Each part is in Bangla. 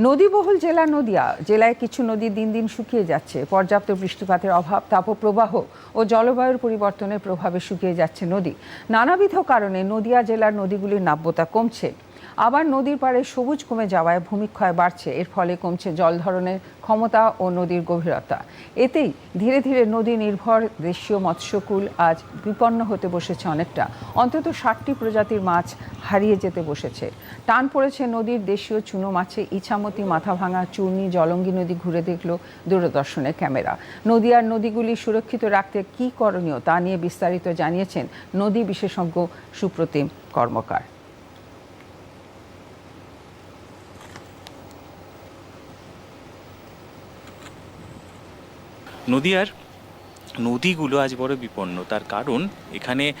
নদীবহুল জেলা নদিয়া, জেলায় কিছু নদী দিন দিন শুকিয়ে যাচ্ছে। পর্যাপ্ত বৃষ্টিপাতের অভাব, তাপপ্রবাহ ও জলবায়ুর পরিবর্তনের প্রভাবে শুকিয়ে যাচ্ছে নদী। নানাবিধ কারণে নদিয়া জেলার নদীগুলির নাব্যতা কমছে। আবার নদীর পাড়ে সবুজ কমে যাওয়ায় ভূমিক্ষয় বাড়ছে। এর ফলে কমছে জল ধারণের ক্ষমতা ও নদীর গভীরতা। এতেই ধীরে ধীরে নদী নির্ভর, দেশীয় মৎস্যকুল আজ বিপন্ন হতে বসেছে অনেকটা। অন্তত ষাটটি প্রজাতির মাছ হারিয়ে যেতে বসেছে। টান পড়েছে নদীর দেশীয় চুনো মাছে। ইছামতি, মাথাভাঙা, চূর্ণি, জলঙ্গি নদী ঘুরে দেখল দূরদর্শনের ক্যামেরা। নদী আর নদীগুলি সুরক্ষিত রাখতে কী করণীয় তা নিয়ে বিস্তারিত জানিয়েছেন নদী বিশেষজ্ঞ সুপ্রতিম কর্মকার। নদীয়ার নদীগুলো আজ বড় বিপন্ন। তার কারণ, এখানে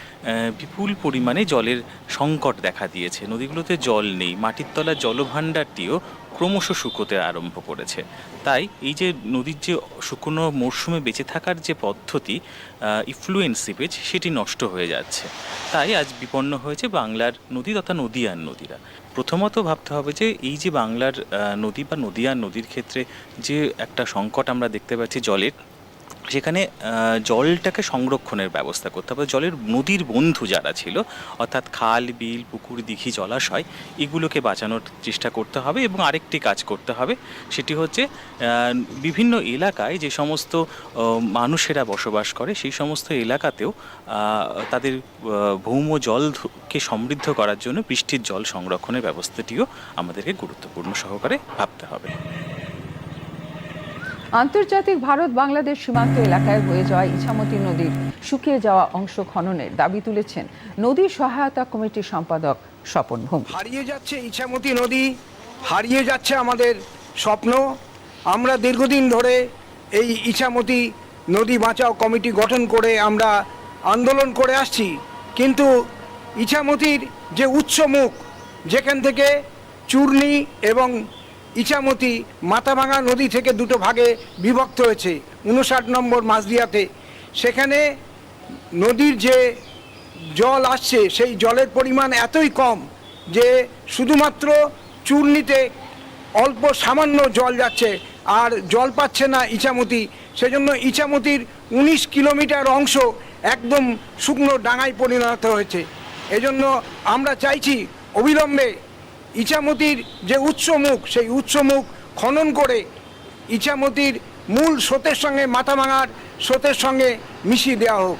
বিপুল পরিমাণে জলের সংকট দেখা দিয়েছে। নদীগুলোতে জল নেই, মাটির তলার জলভাণ্ডারটিও ক্রমশ শুকোতে আরম্ভ করেছে। তাই এই যে নদীর যে শুকনো মরশুমে বেঁচে থাকার যে পদ্ধতি ইফ্লুয়েন্স সিপেজ সেটি নষ্ট হয়ে যাচ্ছে। তাই আজ বিপন্ন হয়েছে বাংলার নদী তথা নদীয়ার নদীরা। প্রথমত ভাবতে হবে যে, এই যে বাংলার নদী বা নদীয়ার নদীর ক্ষেত্রে যে একটা সংকট আমরা দেখতে পাচ্ছি জলের সেখানে জলটাকে সংরক্ষণের ব্যবস্থা করতে হবে। জলের নদীর বন্ধু যারা ছিল, অর্থাৎ খাল, বিল, পুকুর, দিঘি, জলাশয়, এগুলোকে বাঁচানোর চেষ্টা করতে হবে এবং আরেকটি কাজ করতে হবে, সেটি হচ্ছে বিভিন্ন এলাকায় যে সমস্ত মানুষেরা বসবাস করে, সেই সমস্ত এলাকাতেও তাদের ভৌম জলকে সমৃদ্ধ করার জন্য বৃষ্টির জল সংরক্ষণের ব্যবস্থাটিও আমাদেরকে গুরুত্বপূর্ণ সহকারে ভাবতে হবে। আন্তর্জাতিক ভারত বাংলাদেশ সীমান্ত এলাকায় হয়ে যাওয়া ইছামতি নদীর শুকিয়ে যাওয়া অংশ খননের দাবি তুলেছেন নদী সহায়তা কমিটির সম্পাদক স্বপন ভৌমিক। হারিয়ে যাচ্ছে ইছামতি নদী, হারিয়ে যাচ্ছে আমাদের স্বপ্ন। আমরা দীর্ঘদিন ধরে এই ইছামতি নদী বাঁচাও কমিটি গঠন করে আমরা আন্দোলন করে আসছি। কিন্তু ইছামতির যে উচ্চ মুখ, যেখান থেকে চূর্ণি এবং ইছামতি মাথাভাঙা নদী থেকে দুটো ভাগে বিভক্ত হয়েছে, উনষাট নম্বর মাঝদিয়াতে সেখানে নদীর যে জল আসছে, সেই জলের পরিমাণ এতই কম যে শুধুমাত্র চূর্ণিতে অল্প সামান্য জল যাচ্ছে আর জল পাচ্ছে না ইছামতি সেজন্য ইছামতির উনিশ কিলোমিটার অংশ একদম শুকনো ডাঙায় পরিণত হয়েছে। এজন্য আমরা চাইছি অবিলম্বে ইছামতির যে উৎসমুখ, সেই উৎসমুখ খনন করে ইচামতির মূল স্রোতের সঙ্গে মাথা ভাঙার স্রোতের সঙ্গে মিশিয়ে দেওয়া হোক।